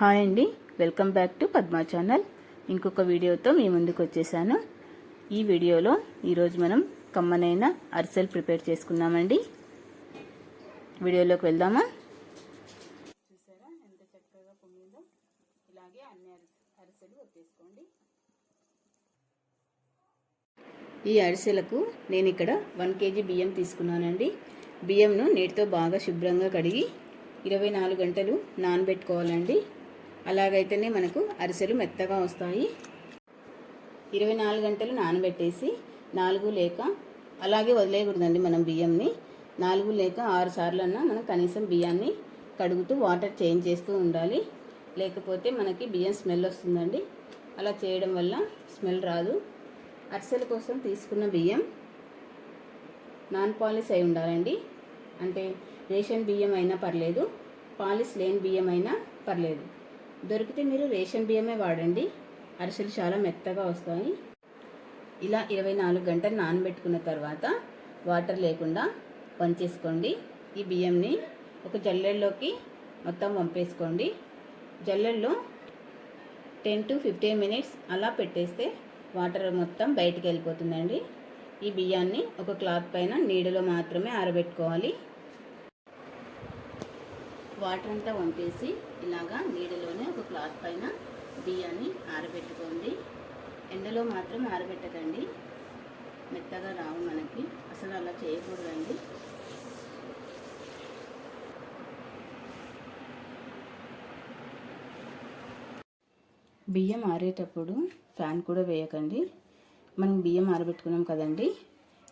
Hi అండి. Welcome back to Padma channel. ఇంకొక వీడియోతో మీ ముందుకు వచ్చేసాను. ఈ వీడియోలో ఈరోజు మనం కమ్మనైన అరిసెలు ప్రిపేర్ చేసుకుందామండి. వీడియోలోకి వెళ్దామా? చూసారా? ఎంత చక్కగా పొంగిందో ఇలాగే అన్ని అరిసెలు వచ్చేసుకోండి ఈ అరిసెలకు నేను ఇక్కడ వన్ కేజీ బియ్యం తీసుకున్నానండి. బియ్యంను నీటితో బాగా శుభ్రంగా కడిగి ఇరవై నాలుగు గంటలు నానబెట్టుకోవాలండి. అలాగైతేనే మనకు అరిసెలు మెత్తగా వస్తాయి. ఇరవై నాలుగు గంటలు నానబెట్టేసి నాలుగు లేక అలాగే వదిలేయకూడదండి మనం బియ్యంని. నాలుగు లేక ఆరు సార్లు అన్నా మనం కనీసం బియ్యాన్ని కడుగుతూ వాటర్ చేంజ్ చేస్తూ ఉండాలి. లేకపోతే మనకి బియ్యం స్మెల్ వస్తుందండి. అలా చేయడం వల్ల స్మెల్ రాదు. అరిసెల కోసం తీసుకున్న బియ్యం నాన్ పాలిష్ అయి ఉండాలండి. అంటే రేషన్ బియ్యం అయినా పర్లేదు పాలిష్ లేని బియ్యం అయినా పర్లేదు. దొరికితే మీరు రేషన్ బియ్యమే వాడండి. అరిసెలు చాలా మెత్తగా వస్తాయి. ఇలా ఇరవై నాలుగు గంటలు నానబెట్టుకున్న తర్వాత వాటర్ లేకుండా వంచేసుకోండి ఈ బియ్యంని ఒక జల్లెల్లోకి మొత్తం వంపేసుకోండి. జల్లెల్లో టెన్ టు ఫిఫ్టీన్ మినిట్స్ అలా పెట్టేస్తే వాటర్ మొత్తం బయటికి వెళ్ళిపోతుందండి. ఈ బియ్యాన్ని ఒక క్లాత్ పైన నీడలో మాత్రమే ఆరబెట్టుకోవాలి. వాటర్ అంతా వంపేసి ఇలాగా నీడలోనే ఒక క్లాత్ పైన బియ్యాన్ని ఆరబెట్టుకోండి. ఎండలో మాత్రం ఆరబెట్టకండి. మెత్తగా రావు మనకి. అసలు అలా చేయకూడదండి. బియ్యం ఆరేటప్పుడు ఫ్యాన్ కూడా వేయకండి. మనం బియ్యం ఆరబెట్టుకున్నాం కదండి.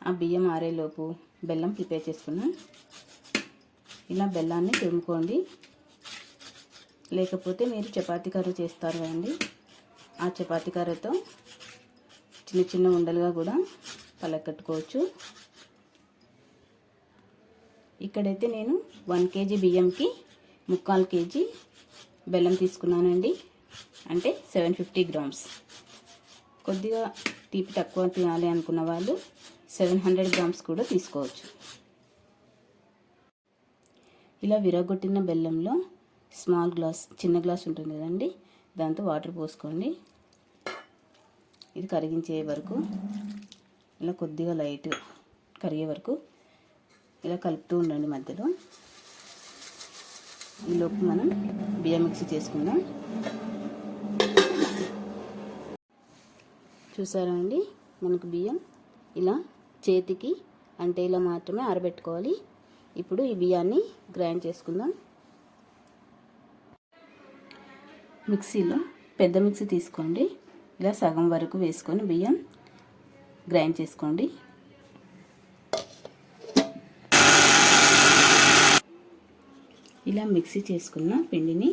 ఆ బియ్యం ఆరేలోపు బెల్లం ప్రిపేర్ చేసుకున్నాం ఇలా బెల్లాన్ని తురుముకోండి. లేకపోతే మీరు చపాతీ కర్ర చేస్తారు కదండి. ఆ చపాతీ కర్రతో చిన్న చిన్న ఉండలుగా కూడా పలకట్టుకోవచ్చు. ఇక్కడైతే నేను వన్ కేజీ బియ్యంకి ముక్కాలు కేజీ బెల్లం తీసుకున్నానండి. అంటే సెవెన్ ఫిఫ్టీ గ్రామ్స్. కొద్దిగా తీపి తక్కువ తినాలి అనుకున్న వాళ్ళు సెవెన్ హండ్రెడ్ గ్రామ్స్ కూడా తీసుకోవచ్చు. ఇలా విరగొట్టిన బెల్లంలో స్మాల్ గ్లాస్ చిన్న గ్లాస్ ఉంటుంది కదండి దాంతో వాటర్ పోసుకోండి. ఇది కరిగించే వరకు ఇలా కొద్దిగా లైట్ కరిగే వరకు ఇలా కలుపుతూ ఉండండి మధ్యలో. ఈలోపు మనం బియ్యం మిక్సీ చేసుకుందాం. చూసారా అండి? మనకు బియ్యం ఇలా చేతికి అంటే ఇలా మాత్రమే ఆరబెట్టుకోవాలి. ఇప్పుడు ఈ బియ్యాన్ని గ్రైండ్ చేసుకుందాం. మిక్సీలో పెద్ద మిక్సీ తీసుకోండి. ఇలా సగం వరకు వేసుకొని బియ్యం గ్రైండ్ చేసుకోండి. ఇలా మిక్సీ చేసుకున్న పిండిని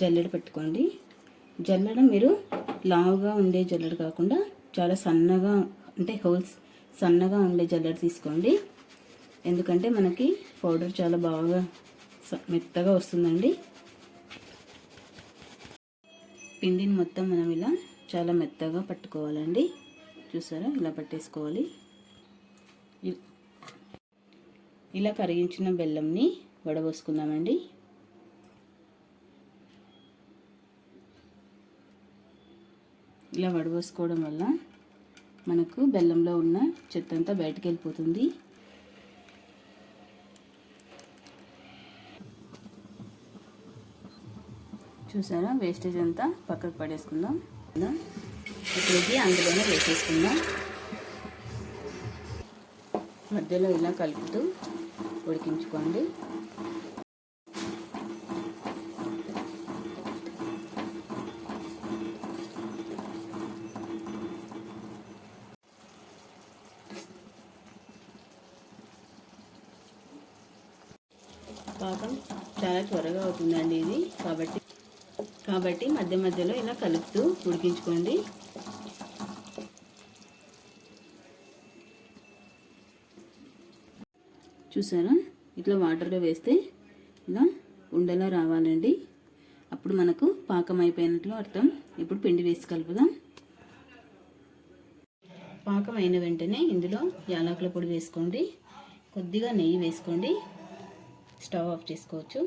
జల్లెడ పెట్టుకోండి. జల్లెడ మీరు లావుగా ఉండే జల్లెడ కాకుండా చాలా సన్నగా అంటే హోల్స్ సన్నగా ఉండే జల్లెడ తీసుకోండి. ఎందుకంటే మనకి పౌడర్ చాలా బాగా మెత్తగా వస్తుందండి. పిండిని మొత్తం మనం ఇలా చాలా మెత్తగా పట్టుకోవాలండి. చూసారా? ఇలా పట్టేసుకోవాలి. ఇలా కరిగించిన బెల్లంని వడబోసుకుందామండి. ఇలా వడబోసుకోవడం వల్ల మనకు బెల్లంలో ఉన్న చెత్త అంతా బయటకు వెళ్ళిపోతుంది. చూసారా? వేస్టేజ్ అంతా పక్కకు పడేసుకుందాం. ఇప్పటికి అందులోనే వేసేసుకుందాం. మధ్యలో ఇలా కలుపుతూ ఉడికించుకోండి. పాకం చాలా త్వరగా అవుతుందండి ఇది. కాబట్టి కాబట్టి మధ్య మధ్యలో ఇలా కలుపుతూ ఉడికించుకోండి. చూసారా? ఇట్లా వాటర్లో వేస్తే ఇలా ఉండలా రావాలండి. అప్పుడు మనకు పాకం అయిపోయినట్లు అర్థం. ఇప్పుడు పిండి వేసి కలుపుదాం. పాకం అయిన వెంటనే ఇందులో యాలకుల పొడి వేసుకోండి. కొద్దిగా నెయ్యి వేసుకోండి. స్టవ్ ఆఫ్ చేసుకోవచ్చు.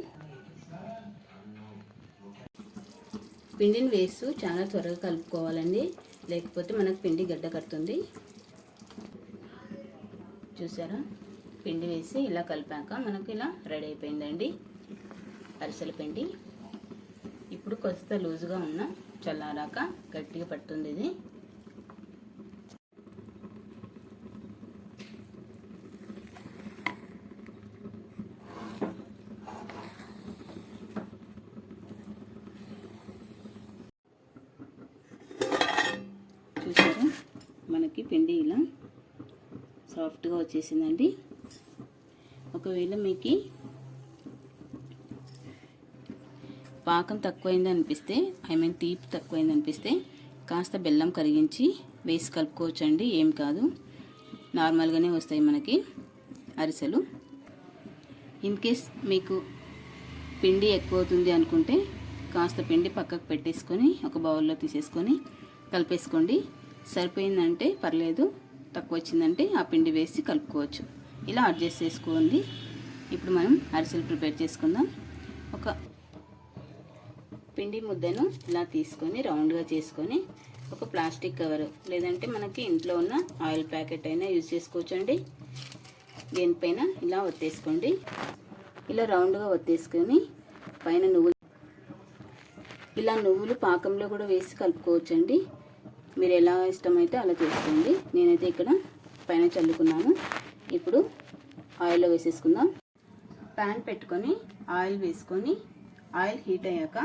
పిండిని వేస్తూ చాలా త్వరగా కలుపుకోవాలండి. లేకపోతే మనకు పిండి గడ్డ కడుతుంది. చూసారా? పిండి వేసి ఇలా కలిపాక మనకు ఇలా రెడీ అయిపోయిందండి. అరిసెల పిండి. ఇప్పుడు కొస్త లూజుగా ఉన్న చల్లారాక గట్టిగా పడుతుంది ఇది. చూసారా మనకి పిండి ఇలా సాఫ్ట్గా వచ్చేసిందండి. ఒకవేళ మీకు పాకం తక్కువైంది అనిపిస్తే ఐ మీన్ తీపి తక్కువైంది అనిపిస్తే కాస్త బెల్లం కరిగించి వేసి కలుపుకోవచ్చండి. ఏం కాదు. నార్మల్గానే వస్తాయి మనకి అరిసెలు. ఇన్ కేస్ మీకు పిండి ఎక్కువ అవుతుంది అనుకుంటే కాస్త పిండి పక్కకు పెట్టేసుకొని ఒక బౌల్లో తీసేసుకొని కలిపేసుకోండి. సరిపోయిందంటే పర్లేదు తక్కువ వచ్చిందంటే ఆ పిండి వేసి కలుపుకోవచ్చు. ఇలా అడ్జస్ట్ చేసుకోండి ఇప్పుడు మనం అరిసెలు ప్రిపేర్ చేసుకుందాం. ఒక పిండి ముద్దను ఇలా తీసుకొని రౌండ్గా చేసుకొని ఒక ప్లాస్టిక్ కవర్ లేదంటే మనకి ఇంట్లో ఉన్న ఆయిల్ ప్యాకెట్ అయినా యూజ్ చేసుకోవచ్చండి. దీనిపైన ఇలా ఒత్తేసుకోండి. ఇలా రౌండ్గా ఒత్తేసుకొని పైన నువ్వులు ఇలా నువ్వులు పాకంలో కూడా వేసి కలుపుకోవచ్చండి. మీరు ఎలా ఇష్టమైతే అలా చేసుకోండి. నేనైతే ఇక్కడ పైన చల్లుకున్నాను. ఇప్పుడు ఆయిల్లో వేసేసుకుందాం. ప్యాన్ పెట్టుకొని ఆయిల్ వేసుకొని ఆయిల్ హీట్ అయ్యాక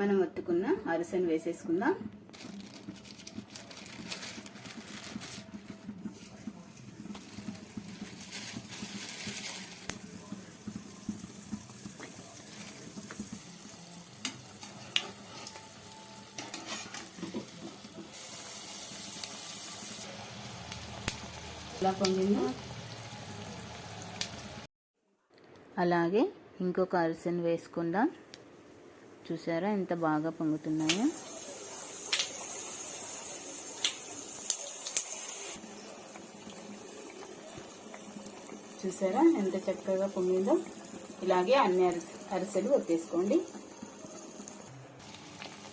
మనం ఒత్తుకున్న అరిసెను వేసేసుకుందాం. ఇలా పొంగింది అలాగే ఇంకొక అరిసెను వేసుకుందాం. చూసారా ఎంత బాగా పొంగుతున్నాయో? చూసారా ఎంత చక్కగా పొంగిందో? ఇలాగే అన్ని అరిసెలు ఒత్తేసుకోండి.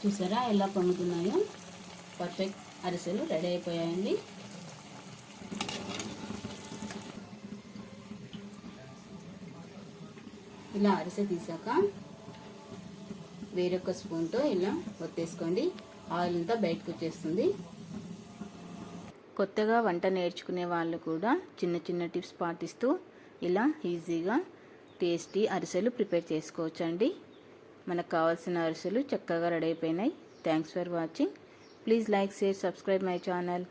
చూసారా ఎలా పొంగుతున్నాయో? పర్ఫెక్ట్ అరిసెలు రెడీ అయిపోయాయండి. ఇలా అరిసె తీసాక వేరొక స్పూన్తో ఇలా ఒత్తేసుకోండి. ఆయిల్ అంతా బయటకు వచ్చేస్తుంది. కొత్తగా వంట నేర్చుకునే వాళ్ళు కూడా చిన్న చిన్న టిప్స్ పాటిస్తూ ఇలా ఈజీగా టేస్టీ అరిసెలు ప్రిపేర్ చేసుకోవచ్చండి. మనకు కావాల్సిన అరిసెలు చక్కగా రెడీ అయిపోయినాయి. Thanks for watching please like share subscribe my channel